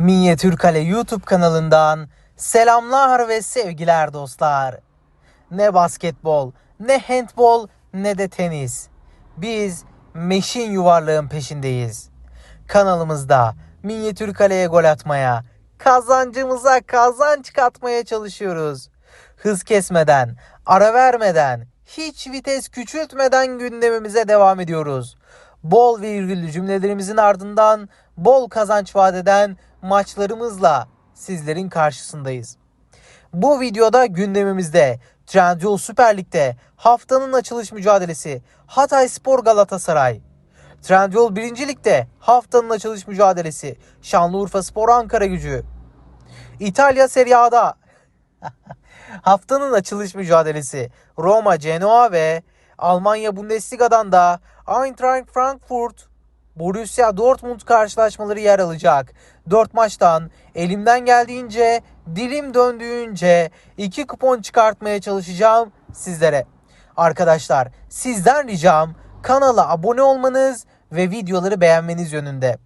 Minyatür Kale YouTube kanalından selamlar ve sevgiler dostlar. Ne basketbol, ne handbol, ne de tenis. Biz meşin yuvarlığın peşindeyiz. Kanalımızda minyatür kaleye gol atmaya, kazancımıza kazanç katmaya çalışıyoruz. Hız kesmeden, ara vermeden, hiç vites küçültmeden gündemimize devam ediyoruz. Bol virgüllü cümlelerimizin ardından bol kazanç vaat eden maçlarımızla sizlerin karşısındayız. Bu videoda gündemimizde Trendyol Süper Lig'de haftanın açılış mücadelesi Hatay Spor Galatasaray. Trendyol 1. Lig'de haftanın açılış mücadelesi Şanlıurfa Spor Ankara Gücü. İtalya Serie A'da haftanın açılış mücadelesi Roma Genoa ve Almanya Bundesliga'dan da Eintracht Frankfurt Borussia Dortmund karşılaşmaları yer alacak. 4 maçtan elimden geldiğince, dilim döndüğünce 2 kupon çıkartmaya çalışacağım sizlere. Arkadaşlar sizden ricam kanala abone olmanız ve videoları beğenmeniz yönünde.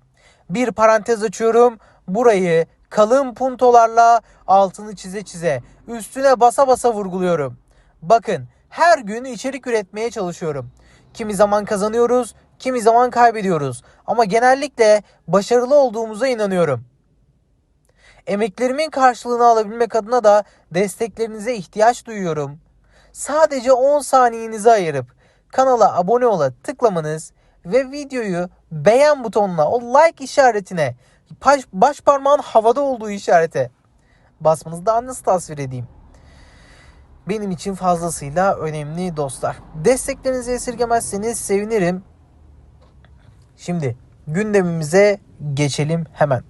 Bir parantez açıyorum. Burayı kalın puntolarla altını çize çize üstüne basa basa vurguluyorum. Bakın her gün içerik üretmeye çalışıyorum. Kimi zaman kazanıyoruz, kimi zaman kaybediyoruz. Ama genellikle başarılı olduğumuza inanıyorum. Emeklerimin karşılığını alabilmek adına da desteklerinize ihtiyaç duyuyorum. Sadece 10 saniyenizi ayırıp kanala abone ola tıklamanız ve videoyu beğen butonuna, o like işaretine, baş, baş parmağın havada olduğu işarete basmanızı daha nasıl tasvir edeyim? Benim için fazlasıyla önemli dostlar. Desteklerinizi esirgemezseniz sevinirim. Şimdi gündemimize geçelim hemen.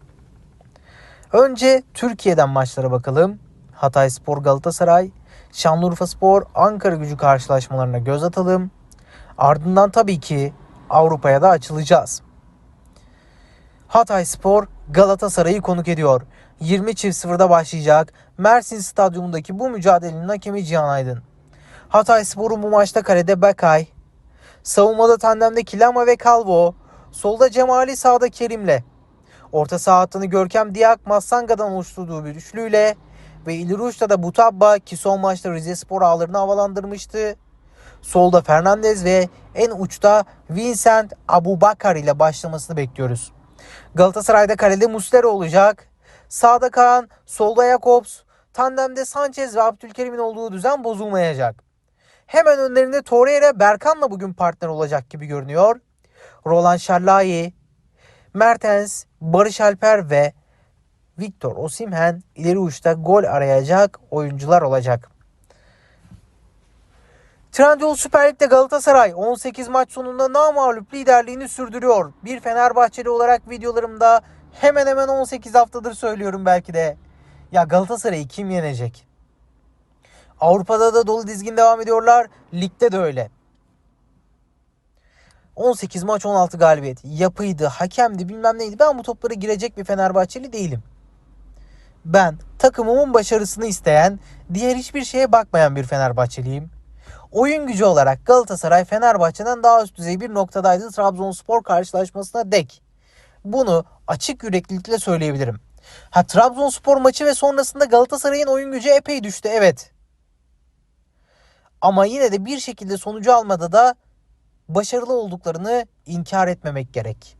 Önce Türkiye'den maçlara bakalım. Hatay Spor Galatasaray, Şanlıurfa Spor Ankara Gücü karşılaşmalarına göz atalım. Ardından tabii ki Avrupa'ya da açılacağız. Hatay Spor Galatasaray'ı konuk ediyor. 20 çift sıfırda başlayacak Mersin Stadyumundaki bu mücadelenin hakemi Cihan Aydın. Hatay Spor'un bu maçta kalede Bekay, savunmada tandemde Kilama ve Calvo, solda Cemali sağda Kerim'le, orta saha hattını Görkem Diak Massanga'dan oluşturduğu bir üçlüyle ve ileri uçta da Butabba ki son maçta Rize Spor ağlarını havalandırmıştı. Solda Fernandez ve en uçta Vincent Abubakar ile başlamasını bekliyoruz. Galatasaray'da kalede Muslera olacak. Sağda Kaan, solda Jakobs, tandemde Sanchez ve Abdülkerim'in olduğu düzen bozulmayacak. Hemen önlerinde Torreira Berkan'la bugün partner olacak gibi görünüyor. Roland Şarlai, Mertens, Barış Alper ve Victor Osimhen ileri uçta gol arayacak oyuncular olacak. Trendyol Süper Lig'de Galatasaray 18 maç sonunda namağlup liderliğini sürdürüyor. Bir Fenerbahçeli olarak videolarımda hemen hemen 18 haftadır söylüyorum belki de. Ya Galatasaray'ı kim yenecek? Avrupa'da da dolu dizgin devam ediyorlar. Ligde de öyle. 18 maç 16 galibiyet. Yapıydı, hakemdi bilmem neydi. Ben bu toplara girecek bir Fenerbahçeli değilim. Ben takımımın başarısını isteyen, diğer hiçbir şeye bakmayan bir Fenerbahçeliyim. Oyun gücü olarak Galatasaray Fenerbahçe'den daha üst düzey bir noktadaydı Trabzonspor karşılaşmasına dek. Bunu açık yüreklilikle söyleyebilirim. Ha Trabzonspor maçı ve sonrasında Galatasaray'ın oyun gücü epey düştü evet. Ama yine de bir şekilde sonucu almada da başarılı olduklarını inkar etmemek gerek.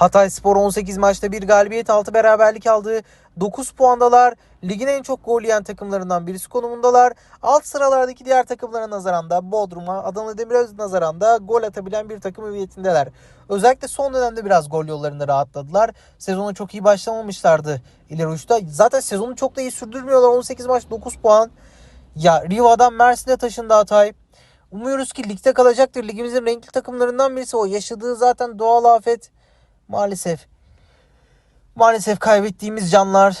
Hatay Spor 18 maçta bir galibiyet 6 beraberlik aldı. 9 puandalar. Ligin en çok gol yiyen takımlarından birisi konumundalar. Alt sıralardaki diğer takımlara nazaran da Bodrum'a, Adana Demiröz nazaran da gol atabilen bir takım hüviyetindeler. Özellikle son dönemde biraz gol yollarında rahatladılar. Sezona çok iyi başlamamışlardı ileri uçta. Zaten sezonu çok da iyi sürdürmüyorlar. 18 maç 9 puan. Ya Riva'dan Mersin'e taşındı Hatay. Umuyoruz ki ligde kalacaktır. Ligimizin renkli takımlarından birisi o. Yaşadığı zaten doğal afet maalesef maalesef kaybettiğimiz canlar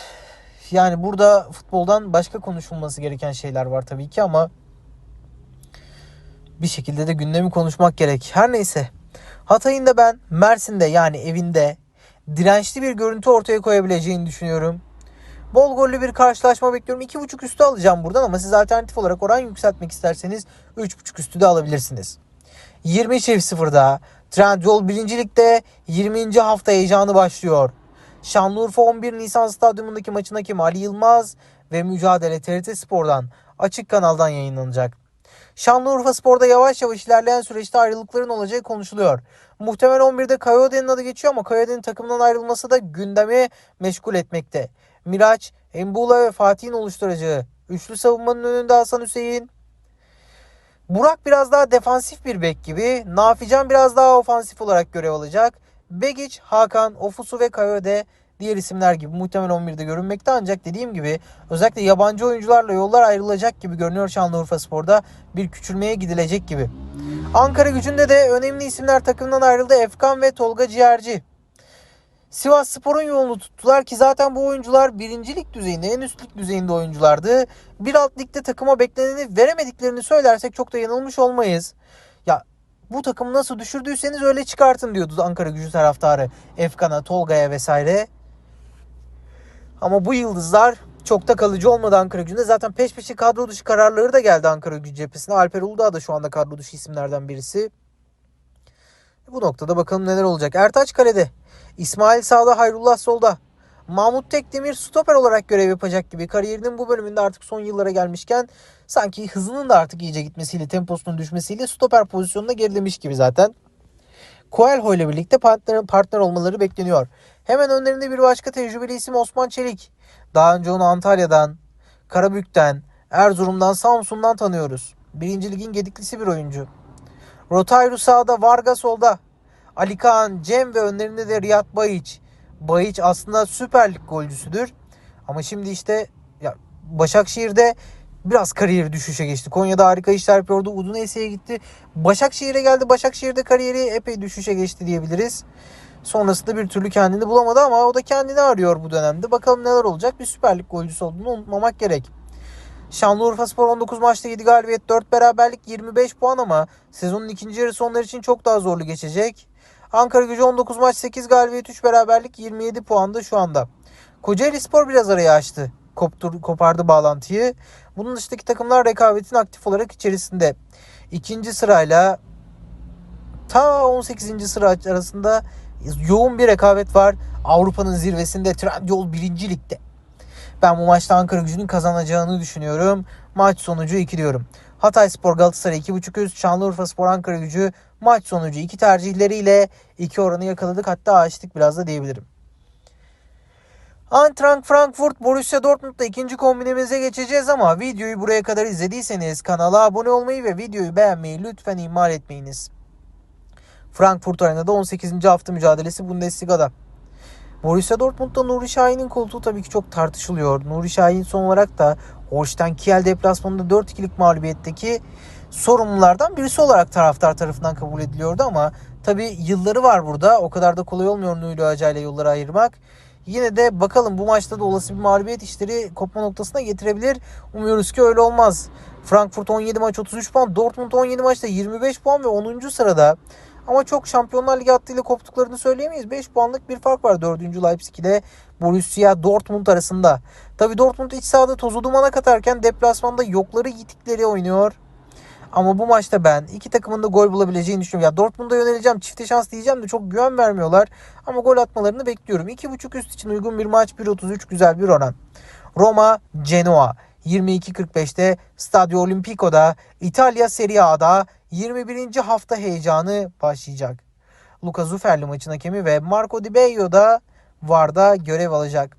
yani burada futboldan başka konuşulması gereken şeyler var tabii ki ama bir şekilde de gündemi konuşmak gerek. Her neyse. Hatay'ın da ben Mersin'de yani evinde dirençli bir görüntü ortaya koyabileceğini düşünüyorum. Bol gollü bir karşılaşma bekliyorum. 2.5 üstü alacağım buradan ama siz alternatif olarak oran yükseltmek isterseniz 3.5 üstü de alabilirsiniz. 20 çift sıfırda Trendyol 1. Lig'de 20. hafta heyecanı başlıyor. Şanlıurfa 11 Nisan Stadyumundaki maçın hakemi Ali Yılmaz ve mücadele TRT Spor'dan açık kanaldan yayınlanacak. Şanlıurfa Spor'da yavaş yavaş ilerleyen süreçte ayrılıkların olacağı konuşuluyor. Muhtemel 11'de Kayode'nin adı geçiyor ama Kayode'nin takımından ayrılması da gündemi meşgul etmekte. Miraç, Embula ve Fatih'in oluşturacağı üçlü savunmanın önünde Hasan Hüseyin. Burak biraz daha defansif bir bek gibi. Nafican biraz daha ofansif olarak görev alacak. Begiç, Hakan, Ofusu ve Kayode diğer isimler gibi muhtemel 11'de görünmekte ancak dediğim gibi özellikle yabancı oyuncularla yollar ayrılacak gibi görünüyor Şanlıurfa Spor'da bir küçülmeye gidilecek gibi. Ankara gücünde de önemli isimler takımdan ayrıldı. Efkan ve Tolga Ciğerci. Sivas Spor'un yolunu tuttular ki zaten bu oyuncular birincilik düzeyinde en üstlük düzeyinde oyunculardı. Bir alt ligde takıma bekleneni veremediklerini söylersek çok da yanılmış olmayız. Ya bu takımı nasıl düşürdüyseniz öyle çıkartın diyordu Ankara gücü taraftarı. Efkan'a, Tolga'ya vesaire. Ama bu yıldızlar çok da kalıcı olmadı Ankara gücünde. Zaten peş peşe kadro dışı kararları da geldi Ankara gücü cephesine. Alper Uludağ da şu anda kadro dışı isimlerden birisi. Bu noktada bakalım neler olacak. Ertaç kalede. İsmail sağda, Hayrullah solda. Mahmut Tekdemir stoper olarak görev yapacak gibi. Kariyerinin bu bölümünde artık son yıllara gelmişken sanki hızının da artık iyice gitmesiyle, temposunun düşmesiyle stoper pozisyonuna gerilemiş gibi zaten. Coelho ile birlikte partner, partner olmaları bekleniyor. Hemen önlerinde bir başka tecrübeli isim Osman Çelik. Daha önce onu Antalya'dan, Karabük'ten, Erzurum'dan, Samsun'dan tanıyoruz. Birinci ligin gediklisi bir oyuncu. Rotayru sağda, Vargas solda. Ali Kaan, Cem ve önlerinde de Riyad Bayiç. Bayiç aslında Süper Lig golcüsüdür. Ama şimdi işte ya Başakşehir'de biraz kariyeri düşüşe geçti. Konya'da harika işler yapıyordu. Udunese'ye gitti. Başakşehir'e geldi. Başakşehir'de kariyeri epey düşüşe geçti diyebiliriz. Sonrasında bir türlü kendini bulamadı ama o da kendini arıyor bu dönemde. Bakalım neler olacak. Bir Süper Lig golcüsü olduğunu unutmamak gerek. Şanlıurfa Spor 19 maçta 7 galibiyet 4 beraberlik 25 puan ama sezonun ikinci yarısı onlar için çok daha zorlu geçecek. Ankara gücü 19 maç 8 galibiyet 3 beraberlik 27 puanda şu anda. Kocaeli Spor biraz arayı açtı. Koptur, kopardı bağlantıyı. Bunun dışındaki takımlar rekabetin aktif olarak içerisinde. İkinci sırayla ta 18. sıra arasında yoğun bir rekabet var. Avrupa'nın zirvesinde Trendyol 1. Lig'de. Ben bu maçta Ankara gücünün kazanacağını düşünüyorum. Maç sonucu 2 diyorum. Hatay Spor Galatasaray 2.5 üst, Şanlıurfa Spor Ankara gücü maç sonucu 2 tercihleriyle 2 oranı yakaladık. Hatta açtık biraz da diyebilirim. Eintracht Frankfurt Borussia Dortmund'da ikinci kombinimize geçeceğiz ama videoyu buraya kadar izlediyseniz kanala abone olmayı ve videoyu beğenmeyi lütfen ihmal etmeyiniz. Frankfurt Arena'da 18. hafta mücadelesi Bundesliga'da. Borussia Dortmund'da Nuri Şahin'in koltuğu tabii ki çok tartışılıyor. Nuri Şahin son olarak da Holstein Kiel deplasmanında 4-2'lik mağlubiyetteki sorumlulardan birisi olarak taraftar tarafından kabul ediliyordu ama tabii yılları var burada. O kadar da kolay olmuyor Nuri Hoca ile yolları ayırmak. Yine de bakalım bu maçta da olası bir mağlubiyet işleri kopma noktasına getirebilir. Umuyoruz ki öyle olmaz. Frankfurt 17 maç 33 puan, Dortmund 17 maçta 25 puan ve 10. sırada. Ama çok Şampiyonlar Ligi hattıyla koptuklarını söyleyemeyiz. 5 puanlık bir fark var 4. Leipzig ile Borussia Dortmund arasında. Tabi Dortmund iç sahada tozu dumana katarken deplasmanda yokları yitikleri oynuyor. Ama bu maçta ben iki takımın da gol bulabileceğini düşünüyorum. Ya Dortmund'a yöneleceğim, çifte şans diyeceğim de çok güven vermiyorlar. Ama gol atmalarını bekliyorum. 2.5 üst için uygun bir maç 1.33 güzel bir oran. Roma, Genoa. 22.45'te Stadio Olimpico'da İtalya Serie A'da 21. hafta heyecanı başlayacak. Luca Zuferli maçın hakemi ve Marco Di Bello da VAR'da görev alacak.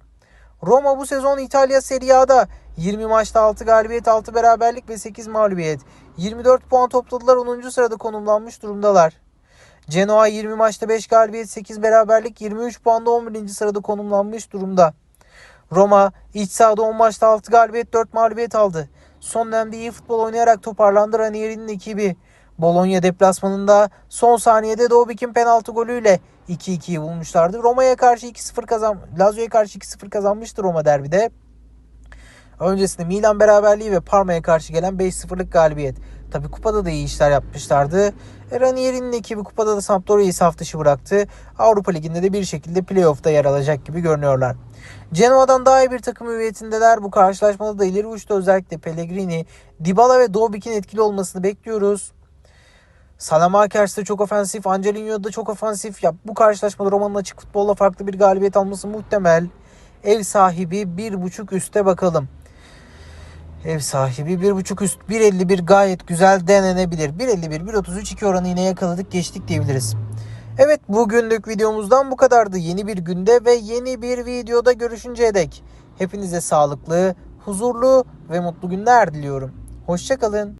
Roma bu sezon İtalya Serie A'da 20 maçta 6 galibiyet, 6 beraberlik ve 8 mağlubiyet. 24 puan topladılar 10. sırada konumlanmış durumdalar. Genoa 20 maçta 5 galibiyet, 8 beraberlik, 23 puanda 11. sırada konumlanmış durumda. Roma iç sahada 10 maçta 6 galibiyet 4 mağlubiyet aldı. Son dönemde iyi futbol oynayarak toparlandı Ranieri'nin ekibi. Bologna deplasmanında son saniyede Dobik'in penaltı golüyle 2-2'yi bulmuşlardı. Roma'ya karşı 2-0 kazan Lazio'ya karşı 2-0 kazanmıştı Roma derbide. Öncesinde Milan beraberliği ve Parma'ya karşı gelen 5-0'lık galibiyet. Tabi kupada da iyi işler yapmışlardı. E, Ranieri'nin ekibi kupada da Sampdoria'yı saf dışı bıraktı. Avrupa Ligi'nde de bir şekilde playoff'ta yer alacak gibi görünüyorlar. Genoa'dan daha iyi bir takım hüviyetindeler. Bu karşılaşmada da ileri uçta özellikle Pellegrini, Dybala ve Dobik'in etkili olmasını bekliyoruz. Salamakers de çok ofensif. Angelino da çok ofensif. Ya bu karşılaşmada Roma'nın açık futbolla farklı bir galibiyet alması muhtemel. Ev sahibi 1.5 üste bakalım. Ev sahibi 1.5 üst 1.51 gayet güzel denenebilir. 1.51 1.33 2 oranı yine yakaladık geçtik diyebiliriz. Evet bugünlük videomuzdan bu kadardı. Yeni bir günde ve yeni bir videoda görüşünceye dek hepinize sağlıklı, huzurlu ve mutlu günler diliyorum. Hoşçakalın.